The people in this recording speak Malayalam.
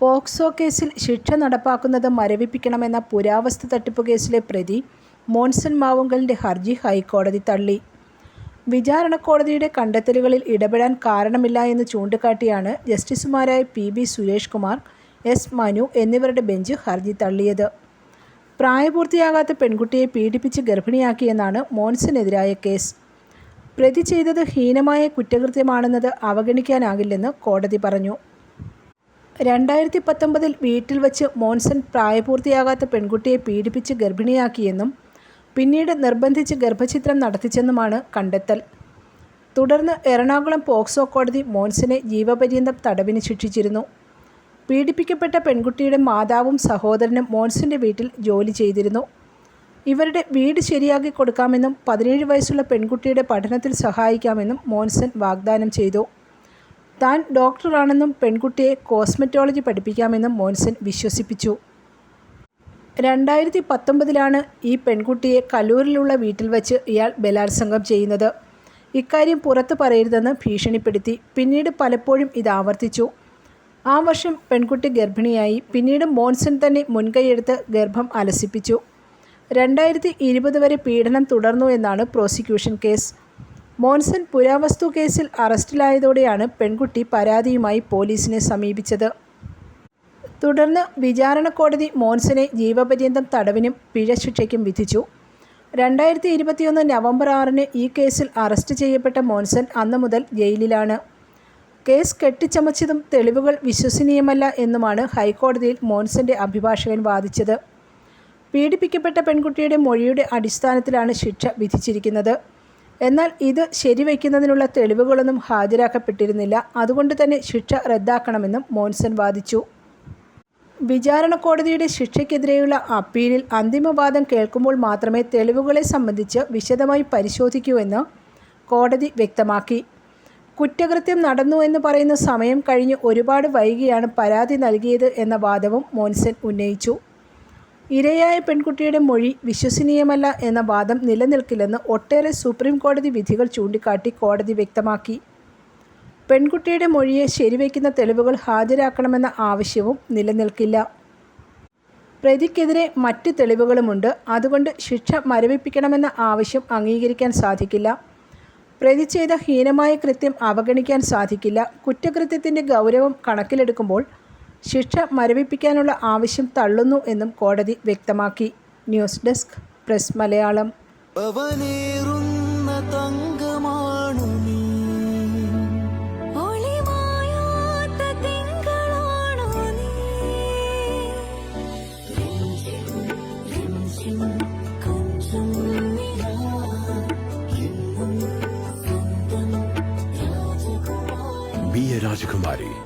പോക്സോ കേസിൽ ശിക്ഷ നടപ്പാക്കുന്നത് മരവിപ്പിക്കണമെന്ന പുരാവസ്തു തട്ടിപ്പ് കേസിലെ പ്രതി മോൻസൺ മാവുങ്കലിന്റെ ഹർജി ഹൈക്കോടതി തള്ളി. വിചാരണ കോടതിയുടെ കണ്ടെത്തലുകളിൽ ഇടപെടാൻ കാരണമില്ല എന്ന് ചൂണ്ടിക്കാട്ടിയാണ് ജസ്റ്റിസുമാരായ P. B. Suresh Kumar, S. Manu എന്നിവരുടെ ബെഞ്ച് ഹർജി തള്ളിയത്. പ്രായപൂർത്തിയാകാത്ത പെൺകുട്ടിയെ പീഡിപ്പിച്ച് ഗർഭിണിയാക്കിയെന്നാണ് മോൻസിനെതിരായ കേസ്. പ്രതി ചെയ്തത് ഹീനമായ കുറ്റകൃത്യമാണെന്നത് അവഗണിക്കാനാകില്ലെന്ന് കോടതി പറഞ്ഞു. രണ്ടായിരത്തി പത്തൊമ്പതിൽ വീട്ടിൽ വച്ച് മോൻസൺ പ്രായപൂർത്തിയാകാത്ത പെൺകുട്ടിയെ പീഡിപ്പിച്ച് ഗർഭിണിയാക്കിയെന്നും പിന്നീട് നിർബന്ധിച്ച് ഗർഭചിത്രം നടത്തിച്ചെന്നുമാണ് കണ്ടെത്തൽ. തുടർന്ന് എറണാകുളം പോക്സോ കോടതി മോൻസനെ ജീവപര്യന്തം തടവിന് ശിക്ഷിച്ചിരുന്നു. പീഡിപ്പിക്കപ്പെട്ട പെൺകുട്ടിയുടെ മാതാവും സഹോദരനും മോൻസന്റെ വീട്ടിൽ ജോലി ചെയ്തിരുന്നു. ഇവരുടെ വീട് ശരിയാക്കി കൊടുക്കാമെന്നും പതിനേഴ് വയസ്സുള്ള പെൺകുട്ടിയുടെ പഠനത്തിൽ സഹായിക്കാമെന്നും മോൻസൺ വാഗ്ദാനം ചെയ്തു. താൻ ഡോക്ടറാണെന്നും പെൺകുട്ടിയെ കോസ്മെറ്റോളജി പഠിപ്പിക്കാമെന്നും മോൻസൻ വിശ്വസിപ്പിച്ചു. രണ്ടായിരത്തി പത്തൊമ്പതിലാണ് ഈ പെൺകുട്ടിയെ കലൂരിലുള്ള വീട്ടിൽ വച്ച് ഇയാൾ ബലാത്സംഗം ചെയ്യുന്നത്. ഇക്കാര്യം പുറത്ത് പറയരുതെന്ന് ഭീഷണിപ്പെടുത്തി. പിന്നീട് പലപ്പോഴും ഇത് ആവർത്തിച്ചു ആ വർഷം പെൺകുട്ടി ഗർഭിണിയായി. പിന്നീട് മോൻസൺ തന്നെ മുൻകൈയെടുത്ത് ഗർഭം അലസിപ്പിച്ചു. രണ്ടായിരത്തി ഇരുപത് വരെ പീഡനം തുടർന്നു എന്നാണ് പ്രോസിക്യൂഷൻ കേസ്. മോൻസൺ പുരാവസ്തു കേസിൽ അറസ്റ്റിലായതോടെയാണ് പെൺകുട്ടി പരാതിയുമായി പോലീസിനെ സമീപിച്ചത്. തുടർന്ന് വിചാരണ കോടതി മോൻസനെ ജീവപര്യന്തം തടവിനും പിഴ ശിക്ഷയ്ക്കും വിധിച്ചു. രണ്ടായിരത്തി ഇരുപത്തിയൊന്ന് നവംബർ ആറിന് ഈ കേസിൽ അറസ്റ്റ് ചെയ്യപ്പെട്ട മോൻസൻ അന്ന് മുതൽ ജയിലിലാണ്. കേസ് കെട്ടിച്ചമച്ചതും തെളിവുകൾ വിശ്വസനീയമല്ല എന്നുമാണ് ഹൈക്കോടതിയിൽ മോൻസന്റെ അഭിഭാഷകൻ വാദിച്ചത്. പീഡിപ്പിക്കപ്പെട്ട പെൺകുട്ടിയുടെ മൊഴിയുടെ അടിസ്ഥാനത്തിലാണ് ശിക്ഷ വിധിച്ചിരിക്കുന്നത്. എന്നാൽ ഇത് ശരിവയ്ക്കുന്നതിനുള്ള തെളിവുകളൊന്നും ഹാജരാക്കപ്പെട്ടിരുന്നില്ല. അതുകൊണ്ട് തന്നെ ശിക്ഷ റദ്ദാക്കണമെന്നും മോൻസൺ വാദിച്ചു. വിചാരണ കോടതിയുടെ ശിക്ഷയ്ക്കെതിരെയുള്ള അപ്പീലിൽ അന്തിമവാദം കേൾക്കുമ്പോൾ മാത്രമേ തെളിവുകളെ സംബന്ധിച്ച് വിശദമായി പരിശോധിക്കൂവെന്ന് കോടതി വ്യക്തമാക്കി. കുറ്റകൃത്യം നടന്നു എന്ന് പറയുന്ന സമയം കഴിഞ്ഞ് ഒരുപാട് വൈകിയാണ് പരാതി നൽകിയത് എന്ന വാദവും മോൻസൺ ഉന്നയിച്ചു. ഇരയായ പെൺകുട്ടിയുടെ മൊഴി വിശ്വസനീയമല്ല എന്ന വാദം നിലനിൽക്കില്ലെന്ന് ഒട്ടേറെ സുപ്രീം കോടതി വിധികൾ ചൂണ്ടിക്കാട്ടി കോടതി വ്യക്തമാക്കി. പെൺകുട്ടിയുടെ മൊഴിയെ ശരിവയ്ക്കുന്ന തെളിവുകൾ ഹാജരാക്കണമെന്ന ആവശ്യവും നിലനിൽക്കില്ല. പ്രതിക്കെതിരെ മറ്റ് തെളിവുകളുമുണ്ട്. അതുകൊണ്ട് ശിക്ഷ മരവിപ്പിക്കണമെന്ന ആവശ്യം അംഗീകരിക്കാൻ സാധിക്കില്ല. പ്രതി ചെയ്ത ഹീനമായ കൃത്യം അവഗണിക്കാൻ സാധിക്കില്ല. കുറ്റകൃത്യത്തിന്റെ ഗൗരവം കണക്കിലെടുക്കുമ്പോൾ ശിക്ഷ മരവിപ്പിക്കാനുള്ള ആവശ്യം തള്ളുന്നു എന്നും കോടതി വ്യക്തമാക്കി. News desk press Malayalam. Rajakumari.